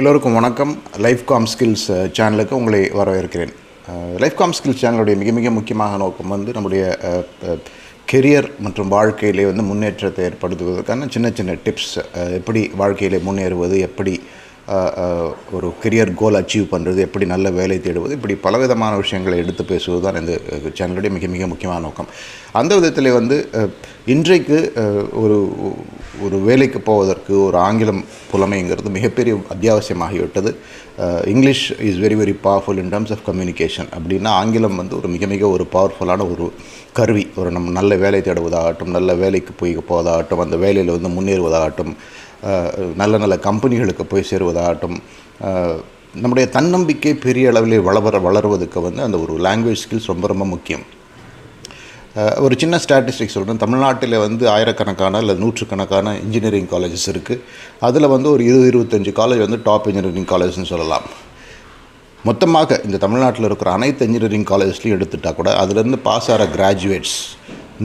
எல்லோருக்கும் வணக்கம். Life Com skills சேனலுக்கு உங்களை வரவேற்கிறேன். லைஃப் காம் ஸ்கில்ஸ் சேனலுடைய மிக மிக முக்கியமான நோக்கம் வந்து நம்முடைய கெரியர் மற்றும் வாழ்க்கையிலே வந்து முன்னேற்றத்தை ஏற்படுத்துவதற்கான சின்ன சின்ன டிப்ஸ் எப்படி வாழ்க்கையிலே முன்னேறுவது எப்படி ஒரு கெரியர் கோல் அச்சீவ் பண்ணுறது எப்படி நல்ல வேலை தேடுவது இப்படி பலவிதமான விஷயங்களை எடுத்து பேசுவது தான் இந்த சேனலுடைய மிக மிக முக்கியமான நோக்கம். அந்த விதத்தில் வந்து இன்றைக்கு ஒரு ஒரு வேலைக்கு போவதற்கு ஒரு ஆங்கிலம் புலமைங்கிறது மிகப்பெரிய அத்தியாவசியமாகிவிட்டது. English is very very powerful in terms of communication அப்படின்னா ஆங்கிலம் வந்து ஒரு மிக மிக ஒரு பவர்ஃபுல்லான ஒரு கருவி. ஒரு நம்ம நல்ல வேலை தேடுவதாகட்டும் நல்ல வேலைக்கு போய் போவதாகட்டும் அந்த வேலையில் வந்து முன்னேறுவதாகட்டும் நல்ல நல்ல கம்பெனிகளுக்கு போய் சேருவதாகட்டும் நம்முடைய தன்னம்பிக்கை பெரிய அளவில் வளர வளருவதற்கு வந்து அந்த ஒரு லாங்குவேஜ் ஸ்கில்ஸ் ரொம்ப ரொம்ப முக்கியம். ஒரு சின்ன ஸ்டாட்டிஸ்டிக்ஸ் சொல்கிறேன் தமிழ்நாட்டில் வந்து ஆயிரக்கணக்கான இல்லை நூற்றுக்கணக்கான இன்ஜினியரிங் காலேஜஸ் இருக்குது அதில் வந்து ஒரு இருபது இருபத்தஞ்சு காலேஜ் வந்து டாப் இன்ஜினியரிங் காலேஜ்னு சொல்லலாம். மொத்தமாக இந்த தமிழ்நாட்டில் இருக்கிற அனைத்து இன்ஜினியரிங் காலேஜஸ்லையும் எடுத்துட்டா கூட அதுலேருந்து பாஸ் ஆகிற கிராஜுவேட்ஸ்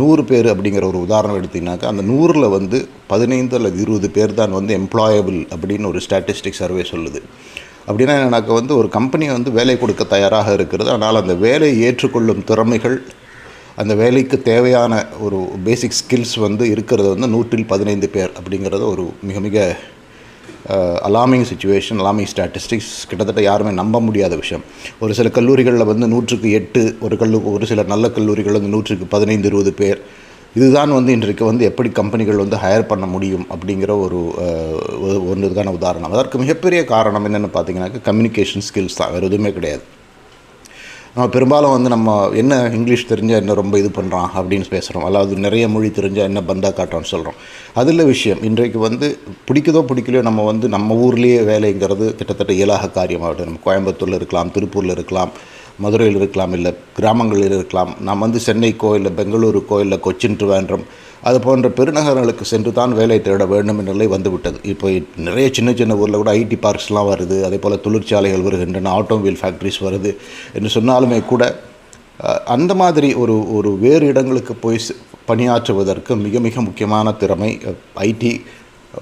நூறு பேர் அப்படிங்கிற ஒரு உதாரணம் எடுத்திங்கனாக்கா அந்த நூறில் வந்து பதினைந்து அல்லது இருபது பேர் தான் வந்து எம்ப்ளாயபிள் அப்படின்னு ஒரு ஸ்டாட்டிஸ்டிக் சர்வே சொல்லுது. அப்படின்னா எனக்கு வந்து ஒரு கம்பெனி வந்து வேலை கொடுக்க தயாராக இருக்கிறது. ஆனால் அந்த வேலையை ஏற்றுக்கொள்ளும் திறமைகள் அந்த வேலைக்கு தேவையான ஒரு பேசிக் ஸ்கில்ஸ் வந்து இருக்கிறது வந்து நூற்றில் பதினைந்து பேர் அப்படிங்கிறது ஒரு மிக மிக அலாமிங் சுச்சுவேஷன் அலாமிங் ஸ்டாட்டிஸ்டிக்ஸ் கிட்டத்தட்ட யாருமே நம்ப முடியாத விஷயம். ஒரு சில கல்லூரிகளில் வந்து நூற்றுக்கு எட்டு ஒரு கல்லு ஒரு சில நல்ல கல்லூரிகள் வந்து நூற்றுக்கு பதினைந்து இருபது பேர். இதுதான் வந்து இன்றைக்கு வந்து எப்படி கம்பெனிகள் வந்து ஹையர் பண்ண முடியும் அப்படிங்கிற ஒரு ஒன்று இதுக்கான உதாரணம். அதற்கு மிகப்பெரிய காரணம் என்னென்னு பார்த்தீங்கன்னாக்கா கம்யூனிகேஷன் ஸ்கில்ஸ் தான். வேறு எதுவுமே கிடையாது. நம்ம பெரும்பாலும் வந்து நம்ம என்ன இங்கிலீஷ் தெரிஞ்சால் என்ன ரொம்ப இது பண்ணுறான் அப்படின்னு பேசுகிறோம் அதாவது நிறைய மொழி தெரிஞ்சால் என்ன பந்தா காட்டுறான்னு சொல்கிறோம் அதில் விஷயம். இன்றைக்கு வந்து பிடிக்குதோ பிடிக்கலையோ நம்ம வந்து நம்ம ஊர்லேயே வேலைங்கிறது கிட்டத்தட்ட இயலாக காரியமாகட்டும் நம்ம கோயம்புத்தூரில் இருக்கலாம் திருப்பூரில் இருக்கலாம். மதுரையில் இருக்கலாம் இல்லை கிராமங்களில் இருக்கலாம். நாம் வந்து சென்னைக்கோ இல்லை பெங்களூருக்கோ இல்லை கொச்சின் ட்ரிவாண்டம் அது போன்ற பெருநகரங்களுக்கு சென்று தான் வேலை தேட வேண்டும் என்ற நிலை வந்துவிட்டது. இப்போ நிறைய சின்ன சின்ன ஊரில் கூட ஐடி பார்க்ஸ்லாம் வருது. அதே போல் தொழிற்சாலைகள் வருகின்றன ஆட்டோமொபைல் ஃபேக்ட்ரிஸ் வருது என்று சொன்னாலுமே கூட அந்த மாதிரி ஒரு ஒரு வேறு இடங்களுக்கு போய் பணியாற்றுவதற்கு மிக மிக முக்கியமான திறமை ஐடி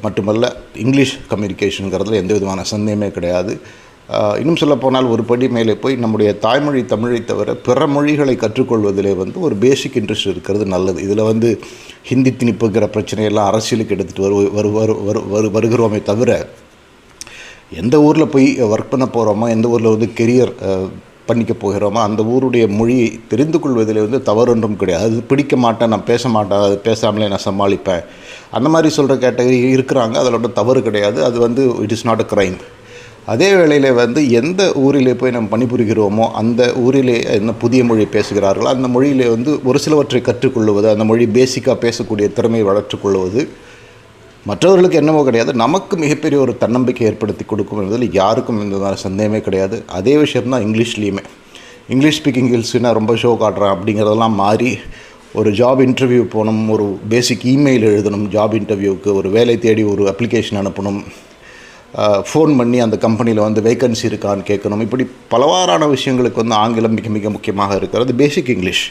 மட்டுமல்ல இங்கிலீஷ் கம்யூனிகேஷனுங்கிறதுல எந்த விதமான சந்தேகமே கிடையாது. இன்னும் சொல்லப்போனால் ஒரு படி மேலே போய் நம்முடைய தாய்மொழி தமிழை தவிர பிற மொழிகளை கற்றுக்கொள்வதிலே வந்து ஒரு பேசிக் இன்ட்ரெஸ்ட் இருக்கிறது நல்லது. இதில் வந்து ஹிந்தி திணிப்புங்கிற பிரச்சனையெல்லாம் அரசியலுக்கு எடுத்துகிட்டு வரு வரு வரு வரு வரு வருகிறோமே தவிர எந்த ஊரில் போய் ஒர்க் பண்ண போகிறோமோ எந்த ஊரில் வந்து கெரியர் பண்ணிக்க போகிறோமோ அந்த ஊருடைய மொழியை தெரிந்து கொள்வதில் வந்து தவறொன்றும் கிடையாது. அது பிடிக்க மாட்டேன் நான் பேச மாட்டேன் அது பேசாமலே நான் சமாளிப்பேன். அந்த மாதிரி சொல்கிற கேட்டகரி இருக்கிறாங்க அதில் ஒன்றும் தவறு கிடையாது. அது வந்து it is not a crime அதே வேளையில் வந்து எந்த ஊரிலே போய் நம்ம பணிபுரிகிறோமோ அந்த ஊரிலே என்ன புதிய மொழி பேசுகிறார்களோ அந்த மொழியிலே வந்து ஒரு சிலவற்றை கற்றுக்கொள்வது அந்த மொழி பேசிக்காக பேசக்கூடிய திறமையை வளர்த்துக்கொள்வது மற்றவர்களுக்கு என்னவோ கிடையாது. நமக்கு மிகப்பெரிய ஒரு தன்னம்பிக்கை ஏற்படுத்தி கொடுக்கும் என்பதில் யாருக்கும் எந்த சந்தேகமே கிடையாது. அதே விஷயம் தான் இங்கிலீஷ்லேயுமே. இங்கிலீஷ் ஸ்பீக்கிங் ஸ்கில்ஸ்னா ரொம்ப ஷோ காட்டுறேன் அப்படிங்கிறதெல்லாம் மாறி ஒரு ஜாப் இன்டர்வியூ போகணும் ஒரு பேசிக் இமெயில் எழுதணும் ஜாப் இன்டர்வியூவுக்கு ஒரு வேலை தேடி ஒரு அப்ளிகேஷன் அனுப்பணும். ஃபோன் பண்ணி அந்த கம்பெனியில் வந்து வேகன்சி இருக்கான்னு கேட்கணும். இப்படி பலவாறான விஷயங்களுக்கு வந்து ஆங்கிலம் மிக மிக முக்கியமாக இருக்கிறது. பேசிக் இங்கிலீஷ்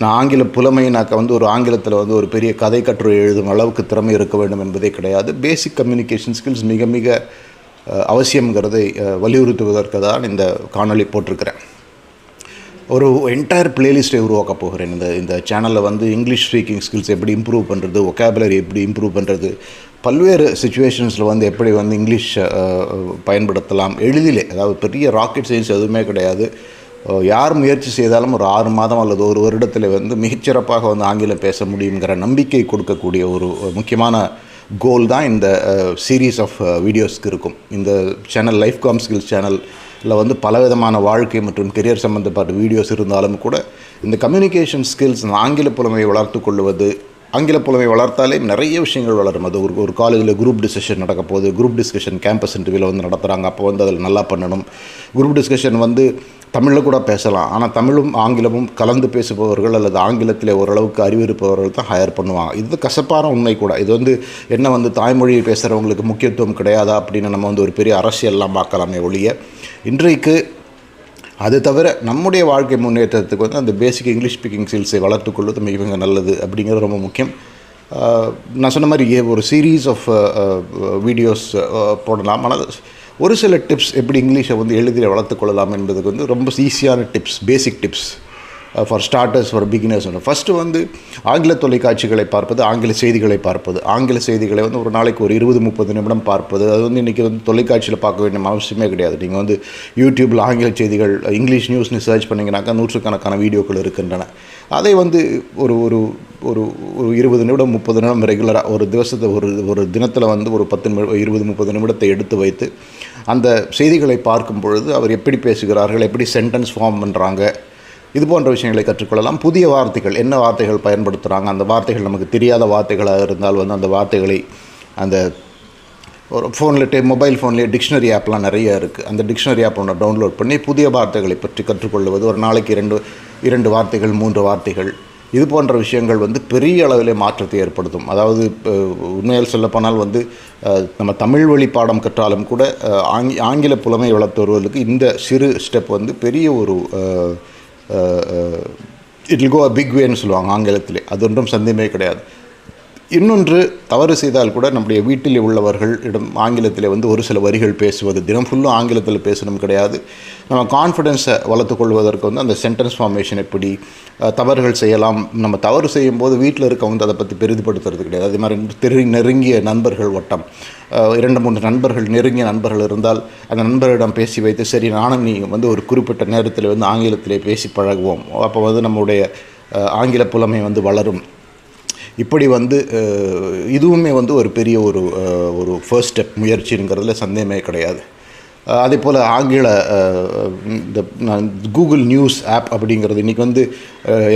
நான் ஆங்கில புலமையினாக்க வந்து ஒரு ஆங்கிலத்தில் வந்து ஒரு பெரிய கதை கட்டுரை எழுதும் அளவுக்கு திறமை இருக்க வேண்டும் என்பதே கிடையாது. பேசிக் கம்யூனிகேஷன் ஸ்கில்ஸ் மிக மிக அவசியங்கிறதை வலியுறுத்துவதற்கு தான் இந்த காணொளி போட்டிருக்கிறேன். ஒரு என்டையர் பிளேலிஸ்ட்டை உருவாக்க போகிறேன். இந்த இந்த சேனலில் வந்து இங்கிலீஷ் ஸ்பீக்கிங் ஸ்கில்ஸ் எப்படி இம்ப்ரூவ் பண்ணுறது ஒக்காபுலரி எப்படி இம்ப்ரூவ் பண்ணுறது பல்வேறு சுச்சுவேஷன்ஸில் வந்து எப்படி வந்து இங்கிலீஷ் பயன்படுத்தலாம். எளிதிலே அதாவது பெரிய ராக்கெட் சயின்ஸ் எதுவுமே கிடையாது. யார் முயற்சி செய்தாலும் ஒரு ஆறு மாதம் அல்லது ஒரு வருடத்தில் வந்து மிகச்சிறப்பாக வந்து ஆங்கிலம் பேச முடியுங்கிற நம்பிக்கை கொடுக்கக்கூடிய ஒரு முக்கியமான கோல் தான் இந்த சீரீஸ் ஆஃப் வீடியோஸ்க்கு இருக்கும். இந்த சேனல் லைஃப் காம் ஸ்கில்ஸ் சேனலில் வந்து பலவிதமான வாழ்க்கை மற்றும் கெரியர் சம்மந்தப்பட்ட வீடியோஸ் இருந்தாலும் கூட இந்த கம்யூனிகேஷன் ஸ்கில்ஸ் ஆங்கில புலமையை வளர்த்து கொள்வது ஆங்கில புலமை வளர்த்தாலே நிறைய விஷயங்கள் வளரும். அது ஒரு ஒரு காலேஜில் குரூப் டிஸ்கஷன் நடக்க போகுது. குரூப் டிஸ்கஷன் கேம்பஸ் இன்டர்வியூவில் வந்து நடத்துகிறாங்க அப்போ வந்து அதில் நல்லா பண்ணணும். குரூப் டிஸ்கஷன் வந்து தமிழில் கூட பேசலாம். ஆனால் தமிழும் ஆங்கிலமும் கலந்து பேசுபவர்கள் அல்லது ஆங்கிலத்தில் ஓரளவுக்கு அறிவு இருப்பவர்கள் தான் ஹையர் பண்ணுவாங்க. இது கசப்பான உண்மை கூட. இது வந்து என்ன வந்து தாய்மொழி பேசுகிறவங்களுக்கு முக்கியத்துவம் கிடையாதா அப்படின்னு நம்ம வந்து ஒரு பெரிய அரசியல்லாம் பார்க்கலாமே ஒழிய இன்றைக்கு அது தவிர நம்முடைய வாழ்க்கை முன்னேற்றத்துக்கு வந்து அந்த பேசிக் இங்கிலீஷ் ஸ்பீக்கிங் ஸ்கில்ஸை வளர்த்துக்கொள்வது மிக மிக நல்லது அப்படிங்கிறது ரொம்ப முக்கியம். நான் சொன்ன மாதிரி ஏ- ஒரு சீரீஸ் ஆஃப் வீடியோஸ் போடலாம். ஆனால் ஒரு சில டிப்ஸ் எப்படி இங்கிலீஷை வந்து எளிதில் வளர்த்துக்கொள்ளலாம் என்பதுக்கு வந்து ரொம்ப ஈஸியான tips basic tips for starters for beginners first வந்து ஆங்கில தொலைக்காட்சிகளை பார்ப்பது ஆங்கில செய்திகளை பார்ப்பது. ஆங்கில செய்திகளை வந்து ஒரு நாளைக்கு ஒரு இருபது முப்பது நிமிடம் பார்ப்பது. அது வந்து இன்றைக்கி வந்து தொலைக்காட்சியில் பார்க்க வேண்டிய அவசியமே கிடையாது. நீங்கள் வந்து யூடியூப்பில் ஆங்கில செய்திகள் இங்கிலீஷ் நியூஸ்னு சர்ச் பண்ணிங்கனாக்கா நூற்றுக்கணக்கான வீடியோக்கள் இருக்கின்றன. அதை வந்து ஒரு ஒரு ஒரு ஒரு இருபது நிமிடம் முப்பது நிமிடம் ரெகுலராக ஒரு திவசத்தை ஒரு ஒரு தினத்தில் வந்து ஒரு பத்து நிமிடம் இருபது முப்பது நிமிடத்தை எடுத்து வைத்து அந்த செய்திகளை பார்க்கும் பொழுது அவர் எப்படி பேசுகிறார்கள் எப்படி சென்டென்ஸ் ஃபார்ம் பண்ணுறாங்க இது போன்ற விஷயங்களை கற்றுக்கொள்ளலாம். புதிய வார்த்தைகள் என்ன வார்த்தைகள் பயன்படுத்துகிறாங்க அந்த வார்த்தைகள் நமக்கு தெரியாத வார்த்தைகளாக இருந்தால் வந்து அந்த வார்த்தைகளை அந்த ஒரு ஃபோனில் டே மொபைல் ஃபோன்லேயே டிக்ஷனரி ஆப்லாம் நிறைய இருக்குது அந்த டிக்ஷனரி ஆப் ஒன்று டவுன்லோட் பண்ணி புதிய வார்த்தைகளை பற்றி கற்றுக்கொள்வது. ஒரு நாளைக்கு இரண்டு இரண்டு வார்த்தைகள் மூன்று வார்த்தைகள். இது போன்ற விஷயங்கள் வந்து பெரிய அளவிலே மாற்றத்தை ஏற்படுத்தும். அதாவது உண்மையில் சொல்லப்போனால் வந்து நம்ம தமிழ் வழி பாடம் கற்றாலும் கூட ஆங்கி ஆங்கில புலமை வளர்த்து வருவதற்கு இந்த சிறு ஸ்டெப் வந்து பெரிய ஒரு இட் கோ அ பிக் வேன்னு சொல்லுவாங்க ஆங்கிலத்திலே. அது ஒன்றும் சந்தேகமே கிடையாது. இன்னொன்று தவறு செய்தால் கூட நம்முடைய வீட்டில் உள்ளவர்கள் இடம் ஆங்கிலத்தில் வந்து ஒரு சில வரிகள் பேசுவது தினம் ஃபுல்லும் ஆங்கிலத்தில் பேசணும் கிடையாது. நம்ம கான்ஃபிடென்ஸை வளர்த்துக்கொள்வதற்கு வந்து அந்த சென்டென்ஸ் ஃபார்மேஷன் எப்படி தவறுகள் செய்யலாம். நம்ம தவறு செய்யும்போது வீட்டில் இருக்கவங்க வந்து அதை பற்றி பெரிதுபடுத்துறது கிடையாது. அதே மாதிரி தெரு நெருங்கிய நண்பர்கள் வட்டம். இரண்டு மூன்று நண்பர்கள் நெருங்கிய நண்பர்கள் இருந்தால் அந்த நண்பரிடம் பேசி வைத்து சரி நானும் நீ வந்து ஒரு குறிப்பிட்ட நேரத்தில் வந்து ஆங்கிலத்திலே பேசி பழகுவோம். அப்போ வந்து நம்முடைய ஆங்கில புலமை வந்து வளரும். இப்படி வந்து இதுவுமே வந்து ஒரு பெரிய ஒரு ஒரு ஃபர்ஸ்ட் ஸ்டெப் முயற்சிங்கிறதுல சந்தேகமே கிடையாது. அதே போல் ஆங்கில இந்த கூகுள் நியூஸ் ஆப் அப்படிங்கிறது இன்றைக்கி வந்து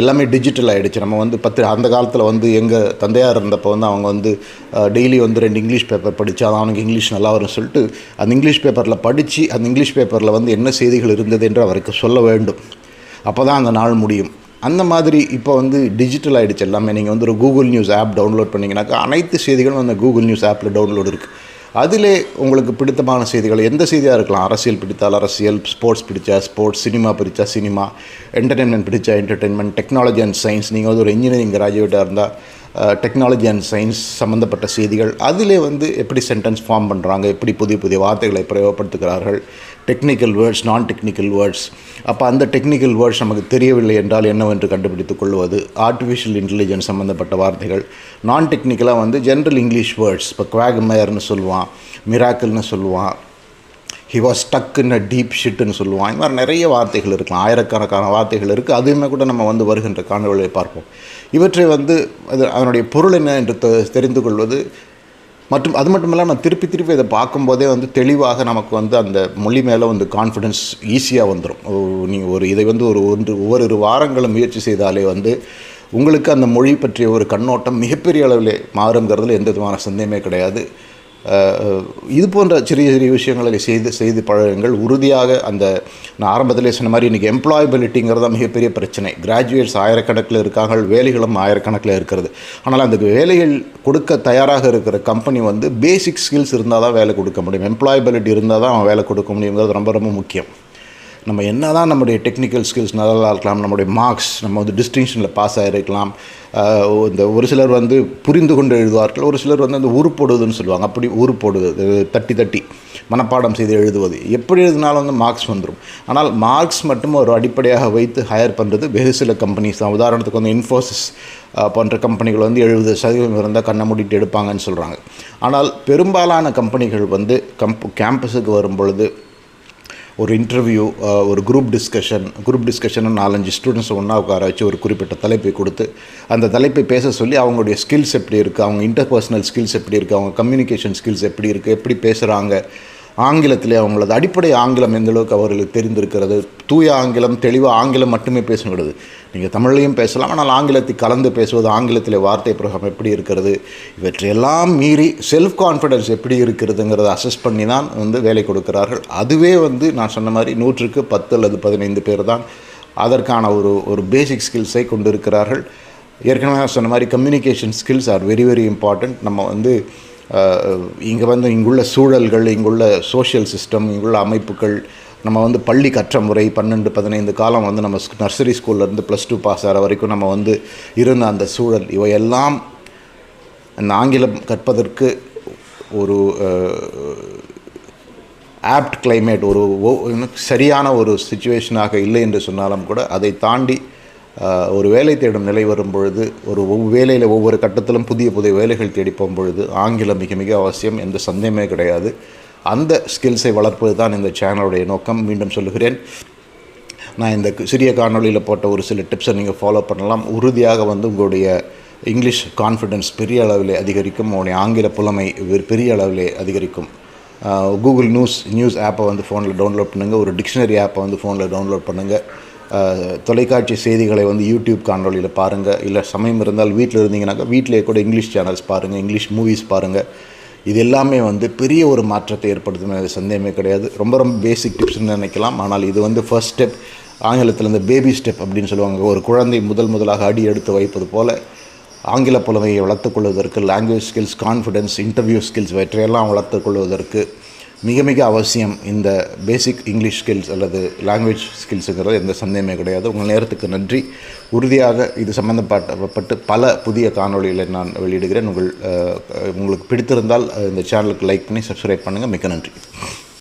எல்லாமே டிஜிட்டல் ஆகிடுச்சு நம்ம வந்து பத்து அந்த காலத்தில் வந்து எங்கள் தந்தையார் இருந்தப்போ வந்து அவங்க வந்து டெய்லி வந்து ரெண்டு இங்கிலீஷ் பேப்பர் படித்தா தான் அவனுக்கு இங்கிலீஷ் நல்லா வரும்னு சொல்லிட்டு அந்த இங்கிலீஷ் பேப்பரில் படித்து அந்த இங்கிலீஷ் பேப்பரில் வந்து என்ன செய்திகள் இருந்தது என்று அவருக்கு சொல்ல வேண்டும். அப்போ தான் அந்த நாள் முடியும். அந்த மாதிரி இப்போ வந்து டிஜிட்டல் ஆகிடுச்சு எல்லாமே. நீங்கள் வந்து ஒரு கூகுள் நியூஸ் ஆப் டவுன்லோட் பண்ணிங்கனாக்கா அனைத்து செய்திகளும் அந்த கூகுள் நியூஸ் ஆப்பில் டவுன்லோடு இருக்குது அதிலே உங்களுக்கு பிடித்தமான செய்திகள் எந்த செய்தியாக இருக்கலாம்? அரசியல் பிடித்தால் அரசியல் ஸ்போர்ட்ஸ் பிடிச்சா ஸ்போர்ட்ஸ் சினிமா பிடிச்சா சினிமா என்டர்டெயின்மெண்ட் பிடிச்சா என்டர்டெயின்மெண்ட் டெக்னாலஜி அண்ட் சயின்ஸ் நீங்கள் வந்து ஒரு இன்ஜினியரிங் கிராஜுவேட்டாக இருந்தால் டெக்னாலஜி அண்ட் சயின்ஸ் சம்மந்தப்பட்ட செய்திகள் அதிலே வந்து எப்படி சென்டென்ஸ் ஃபார்ம் பண்ணுறாங்க எப்படி புதிய புதிய வார்த்தைகளை பிரயோகப்படுத்துகிறார்கள் டெக்னிக்கல் வேர்ட்ஸ் நான் டெக்னிக்கல் வேர்ட்ஸ் அப்போ அந்த டெக்னிக்கல் வேர்ட்ஸ் நமக்கு தெரியவில்லை என்றால் என்னவென்று கண்டுபிடித்துக் கொள்வது? ஆர்டிஃபிஷியல் இன்டெலிஜென்ஸ் சம்மந்தப்பட்ட வார்த்தைகள். நான் டெக்னிக்கலாக வந்து ஜென்ரல் இங்கிலீஷ் வேர்ட்ஸ் இப்போ குவாக்மேயர்னு சொல்லுவான் மிராக்கிள்னு சொல்லுவான். ஹி வாஸ் ஸ்டக்குன்னு டீப் ஷிட்டுன்னு சொல்லுவான். இந்த மாதிரி நிறைய வார்த்தைகள் இருக்கலாம். ஆயிரக்கணக்கான வார்த்தைகள் இருக்குது அதுவுமே கூட நம்ம வந்து வருகின்ற காணொலியை பார்ப்போம். இவற்றை வந்து அது அதனுடைய பொருள் என்ன என்று தெரிந்து கொள்வது? மற்றும் அது மட்டும் இல்லாமல் திருப்பி திருப்பி இதை பார்க்கும்போதே வந்து தெளிவாக நமக்கு வந்து அந்த மொழி மேலே வந்து கான்ஃபிடென்ஸ் ஈஸியாக வந்துடும் நீங்கள் ஒரு இதை வந்து ஒரு ஒன்று ஒவ்வொரு வாரங்களும் முயற்சி செய்தாலே வந்து உங்களுக்கு அந்த மொழி பற்றிய ஒரு கண்ணோட்டம் மிகப்பெரிய அளவில் மாறுங்கிறதுல எந்த விதமான சந்தேகமே கிடையாது. இது போன்ற சிறிய சிறிய விஷயங்களை செய்து செய்து பழகுங்கள். உறுதியாக அந்த நான் ஆரம்பத்திலே சொன்ன மாதிரி இன்றைக்கி எம்ப்ளாயபிலிட்டிங்கிறது தான் மிகப்பெரிய பிரச்சனை. கிராஜுவேட்ஸ் ஆயிரக்கணக்கில் இருக்காங்க வேலைகளும் ஆயிரக்கணக்கில் இருக்கிறது. ஆனால் அந்த வேலைகள் கொடுக்க தயாராக இருக்கிற கம்பெனி வந்து பேசிக் ஸ்கில்ஸ் இருந்தால் தான் வேலை கொடுக்க முடியும். எம்ப்ளாயபிலிட்டி இருந்தால் தான் அவன் வேலை கொடுக்க முடியுங்கிறது ரொம்ப ரொம்ப முக்கியம். நம்ம என்ன தான் நம்முடைய டெக்னிக்கல் ஸ்கில்ஸ் நல்லா இருக்கலாம் நம்முடைய மார்க்ஸ் நம்ம வந்து டிஸ்டிங்ஷனில் பாஸ் ஆகிருக்கலாம் இந்த ஒரு சிலர் வந்து புரிந்து கொண்டு எழுதுவார்கள் ஒரு சிலர் வந்து அந்த உருப்போடுவதுன்னு சொல்லுவாங்க. அப்படி உருப்போடுவது தட்டி தட்டி மனப்பாடம் செய்து எழுதுவது. எப்படி எழுதினாலும் வந்து மார்க்ஸ் வந்துடும் ஆனால் மார்க்ஸ் மட்டும் ஒரு அடிப்படையாக வைத்து ஹையர் பண்ணுறது வெகு சில கம்பெனிஸ் தான். உதாரணத்துக்கு வந்து இன்ஃபோசிஸ் போன்ற கம்பெனிகள் வந்து எழுபது சதவீதம் இருந்தால் கண்ணை மூடிட்டு எடுப்பாங்கன்னு சொல்கிறாங்க ஆனால் பெரும்பாலான கம்பெனிகள் வந்து கம்ப் கேம்பஸுக்கு வரும் பொழுது ஒரு இன்டர்வியூ ஒரு குரூப் டிஸ்கஷன் குரூப் டிஸ்கஷனை நாலஞ்சு ஸ்டூடெண்ட்ஸ் ஒன்றா உட்கார வச்சு ஒரு குறிப்பிட்ட தலைப்பை கொடுத்து அந்த தலைப்பை பேச சொல்லி அவங்களுடைய ஸ்கில்ஸ் எப்படி இருக்குது அவங்க இன்டர்பர்சனல் ஸ்கில்ஸ் எப்படி இருக்குது அவங்க கம்யூனிகேஷன் ஸ்கில்ஸ் எப்படி இருக்குது எப்படி பேசுகிறாங்க ஆங்கிலத்திலே அவங்களது அடிப்படை ஆங்கிலம் எந்தளவுக்கு அவர்களுக்கு தெரிந்திருக்கிறது தூய ஆங்கிலம் தெளிவாக ஆங்கிலம் மட்டுமே பேசக்கூடாது நீங்கள் தமிழ்லையும் பேசலாம் ஆனால் ஆங்கிலத்தை கலந்து பேசுவது ஆங்கிலத்தில் வார்த்தை பிரகம் எப்படி இருக்கிறது இவற்றையெல்லாம் மீறி செல்ஃப் கான்ஃபிடென்ஸ் எப்படி இருக்கிறதுங்கிறத அசஸ் பண்ணி தான் வந்து வேலை கொடுக்கிறார்கள். அதுவே வந்து நான் சொன்ன மாதிரி நூற்றுக்கு பத்து அல்லது பதினைந்து பேர் தான் அதற்கான ஒரு ஒரு பேசிக் ஸ்கில்ஸை கொண்டு இருக்கிறார்கள் ஏற்கனவே சொன்ன மாதிரி communication skills are very very important நம்ம வந்து இங்கே வந்து இங்குள்ள சூழல்கள் இங்குள்ள சோஷியல் சிஸ்டம் இங்குள்ள அமைப்புகள் நம்ம வந்து பள்ளி கற்ற முறை பன்னெண்டு பதினைந்து காலம் வந்து நம்ம நர்சரி ஸ்கூல்லேருந்து ப்ளஸ் டூ பாஸ் ஆகிற வரைக்கும் நம்ம வந்து இருந்த அந்த சூழல். இவையெல்லாம் அந்த ஆங்கிலம் கற்பதற்கு ஒரு ஆப்ட் கிளைமேட் ஒரு சரியான ஒரு சுச்சுவேஷனாக இல்லை என்று சொன்னாலும் கூட அதை தாண்டி ஒரு வேலை தேடும் நிலை வரும் பொழுது ஒரு வேலையில் ஒவ்வொரு கட்டத்திலும் புதிய புதிய வேலைகள் தேடி பொழுது ஆங்கிலம் மிக மிக அவசியம் எந்த சந்தேகமே கிடையாது. அந்த ஸ்கில்ஸை வளர்ப்பது தான் இந்த சேனலுடைய நோக்கம். மீண்டும் சொல்லுகிறேன். நான் இந்த சிறிய காணொளியில் போட்ட ஒரு சில டிப்ஸை நீங்கள் ஃபாலோ பண்ணலாம். உறுதியாக வந்து உங்களுடைய இங்கிலீஷ் கான்ஃபிடென்ஸ் பெரிய அளவில் அதிகரிக்கும். உங்களுடைய ஆங்கில புலமை பெரிய அளவில் அதிகரிக்கும். கூகுள் நியூஸ் நியூஸ் ஆப்பை வந்து ஃபோனில் டவுன்லோட் பண்ணுங்கள் ஒரு டிக்ஷனரி ஆப்பை வந்து ஃபோனில் டவுன்லோட் பண்ணுங்கள் தொலைக்காட்சி செய்திகளை வந்து யூடியூப் காணொலியில் பாருங்கள் இல்லை சமயம் இருந்தால் வீட்டில் இருந்தீங்கன்னாக்கா வீட்டிலேயே கூட இங்கிலீஷ் சேனல்ஸ் பாருங்கள் இங்கிலீஷ் மூவிஸ் பாருங்கள் இது எல்லாமே வந்து பெரிய ஒரு மாற்றத்தை ஏற்படுத்தும் அது சந்தேகமே கிடையாது. ரொம்ப ரொம்ப பேசிக் டிப்ஸ்னு நினைக்கலாம். ஆனால் இது வந்து ஃபர்ஸ்ட் ஸ்டெப் ஆங்கிலத்தில் இந்த பேபி ஸ்டெப் அப்படின்னு சொல்லுவாங்க. ஒரு குழந்தை முதல் முதலாக அடி எடுத்து வைப்பது போல் ஆங்கில புலமையை வளர்த்துக்கொள்வதற்கு language skills confidence interview skills இவற்றையெல்லாம் வளர்த்துக்கொள்வதற்கு மிக மிக அவசியம் இந்த பேசிக் இங்கிலீஷ் ஸ்கில்ஸ் அல்லது லாங்குவேஜ் ஸ்கில்ஸுங்கிறது எந்த சந்தேகமே கிடையாது. உங்கள் நேரத்துக்கு நன்றி. உறுதியாக இது சம்மந்தப்பட்ட பல புதிய காணொளிகளை நான் வெளியிடுகிறேன். உங்கள் உங்களுக்கு பிடித்திருந்தால் இந்த சேனலுக்கு லைக் பண்ணி சப்ஸ்கிரைப் பண்ணுங்கள் மிக்க நன்றி.